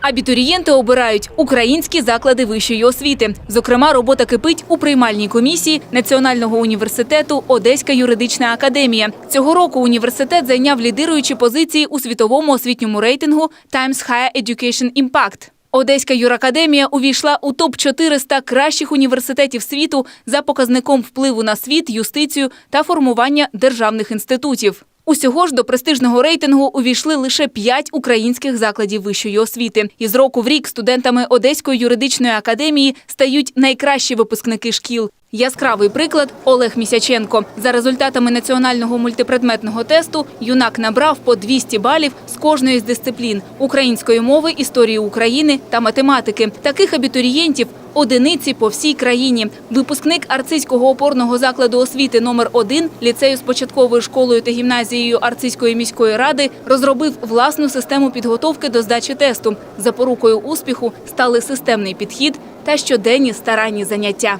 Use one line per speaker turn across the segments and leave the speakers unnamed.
Абітурієнти обирають українські заклади вищої освіти. Зокрема, робота кипить у приймальній комісії Національного університету Одеська юридична академія. Цього року університет зайняв лідируючі позиції у світовому освітньому рейтингу Times Higher Education Impact. Одеська юракадемія увійшла у топ 400 кращих університетів світу за показником впливу на світ, юстицію та формування державних інститутів. Усього ж до престижного рейтингу увійшли лише п'ять українських закладів вищої освіти. І з року в рік студентами Одеської юридичної академії стають найкращі випускники шкіл. Яскравий приклад Олег Місяченко. За результатами національного мультипредметного тесту юнак набрав по 200 балів з кожної з дисциплін української мови, історії України та математики. Таких абітурієнтів одиниці по всій країні. Випускник Арцизького опорного закладу освіти номер 1 ліцею з початковою школою та гімназією Арцизької міської ради розробив власну систему підготовки до здачі тесту. Запорукою успіху стали системний підхід та щоденні старанні заняття.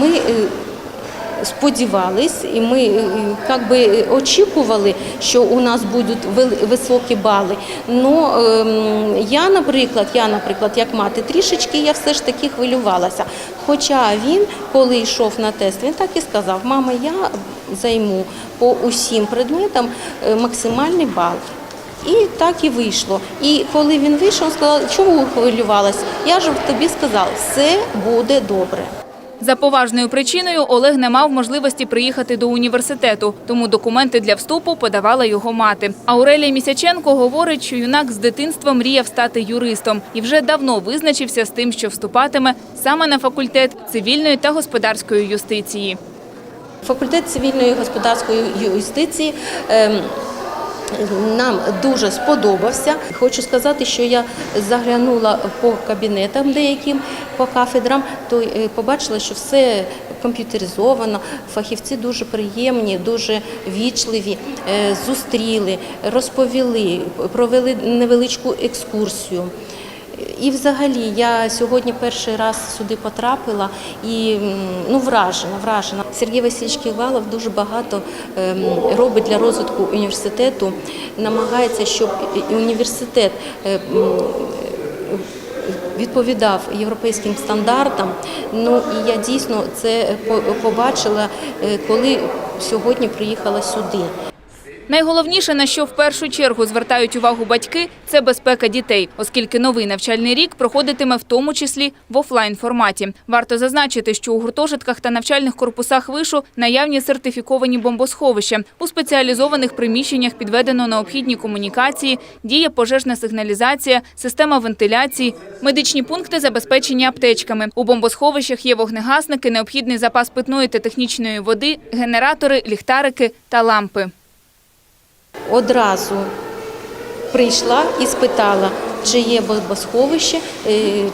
Ми е, сподівались і ми е, как би очікували, що у нас будуть високі бали. Ну ем, я, наприклад, я, наприклад, як мати, трішечки я все ж таки хвилювалася. Хоча він, коли йшов на тест, він так і сказав: мама, я займу по усім предметам е, максимальний бал. І так і вийшло. І коли він вийшов, сказав, чому хвилювалась? Я ж тобі сказав, все буде добре.
За поважною причиною Олег не мав можливості приїхати до університету, тому документи для вступу подавала його мати. Аурелія Місяченко говорить, що юнак з дитинства мріяв стати юристом і вже давно визначився з тим, що вступатиме саме на факультет цивільної та господарської юстиції.
Факультет цивільної і господарської юстиції ем, нам дуже сподобався. Хочу сказати, що я заглянула по кабінетам деяким, по кафедрам, то е, побачила, що все комп'ютеризовано, фахівці дуже приємні, дуже вічливі, е, зустріли, розповіли, провели невеличку екскурсію. І взагалі я сьогодні перший раз сюди потрапила і ну вражена, вражена. Сергій Васильович Ківалов дуже багато ем, робить для розвитку університету, намагається, щоб університет е, відповідав європейським стандартам. Ну і я дійсно це побачила, е, коли сьогодні приїхала сюди.
Найголовніше, на що в першу чергу звертають увагу батьки, це безпека дітей, оскільки новий навчальний рік проходитиме в тому числі в офлайн форматі. Варто зазначити, що у гуртожитках та навчальних корпусах вишу наявні сертифіковані бомбосховища. У спеціалізованих приміщеннях підведено необхідні комунікації, діє пожежна сигналізація, система вентиляції, медичні пункти забезпечені аптечками. У бомбосховищах є вогнегасники, необхідний запас питної та технічної води, генератори, ліхтарики та лампи.
Одразу прийшла і спитала, чи є бомбосховище, е,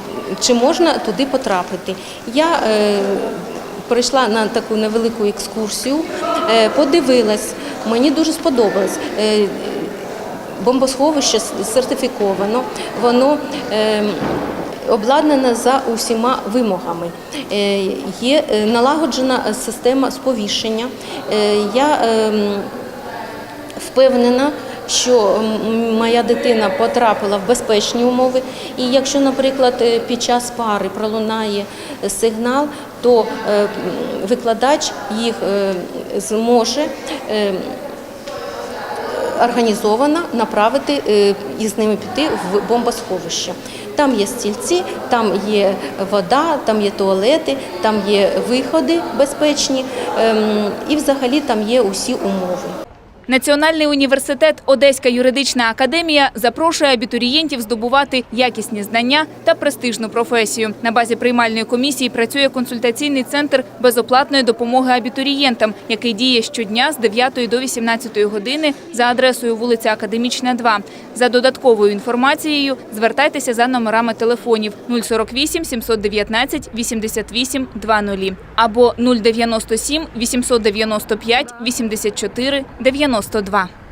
чи можна туди потрапити. Я е, прийшла на таку невелику екскурсію, е, подивилась, мені дуже сподобалось. Бомбосховище сертифіковано, воно е, обладнане за усіма вимогами. Є налагоджена система сповіщення. Я ем, впевнена, що моя дитина потрапила в безпечні умови. І якщо, наприклад, е, під час пари пролунає сигнал, то е, викладач їх е, зможе. Організовано направити і з ними піти в бомбосховище. Там є стільці, там є вода, там є туалети, там є виходи безпечні, ем, і взагалі там є усі умови.
Національний університет Одеська юридична академія запрошує абітурієнтів здобувати якісні знання та престижну професію. На базі приймальної комісії працює консультаційний центр безоплатної допомоги абітурієнтам, який діє щодня з 9 до 18 години за адресою вулиця Академічна, 2. За додатковою інформацією звертайтеся за номерами телефонів 048 719 88 20 або 097 895 84 92.